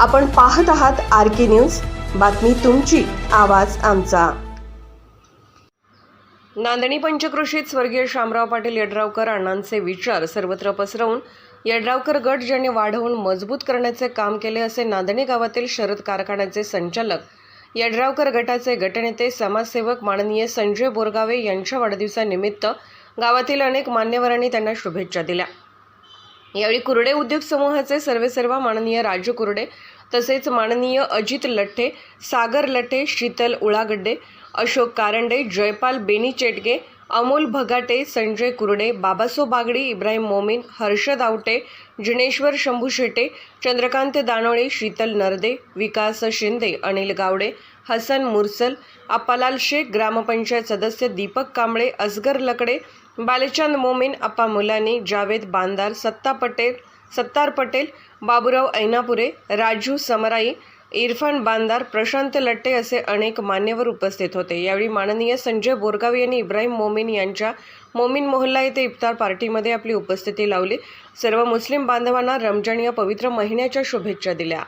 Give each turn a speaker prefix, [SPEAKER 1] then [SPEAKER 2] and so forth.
[SPEAKER 1] आपण पाहत आहात आर के न्यूज. बातमी तुमची आवाज आमचा. नांदणी पंचक्रोशीत स्वर्गीय शामराव पाटील यड्रावकर अण्णांचे विचार सर्वत्र पसरवून यड्रावकर गट ज्यांनी वाढवून मजबूत करण्याचे काम केले असे नांदणी गावातील शरद कारखान्याचे संचालक यड्रावकर गटाचे गटनेते समाजसेवक माननीय संजय बोरगावे यांच्या वाढदिवसानिमित्त गावातील अनेक मान्यवरांनी त्यांना शुभेच्छा दिल्या. यावेळी कुरडे उद्योग समूहाचे सर्वेसर्वा माननीय राजू कुरडे तसेच माननीय अजित लठ्ठे सागर लठ्ठे शीतल उळागड्डे अशोक कारंडे जयपाल बेनी चेटगे अमोल भगाटे संजय कुर्डे बाबासो बागडी इब्राहिम मोमीन हर्षद आवटे जिनेश्वर शंभू शेटे चंद्रकांत दानोळे शीतल नरदे विकास शिंदे अनिल गावडे हसन मुरसल अप्पालाल शेख ग्रामपंचायत सदस्य दीपक कांबळे असगर लकडे बालचंद मोमीन अप्पा मुलानी जावेद बांदार सत्ता पटेल सत्तार पटेल बाबुराव ऐनापुरे राजू समराई इरफान बांदार प्रशांत लट्टे असे अनेक मान्यवर उपस्थित होते. यावेळी माननीय संजय बोरगाव यांनी इब्राहिम मोमीन यांच्या मोमीन मोहल्ला येथे इफ्तार पार्टीमध्ये आपली उपस्थिती लावली. सर्व मुस्लिम बांधवांना रमजान या पवित्र महिन्याच्या शुभेच्छा दिल्या.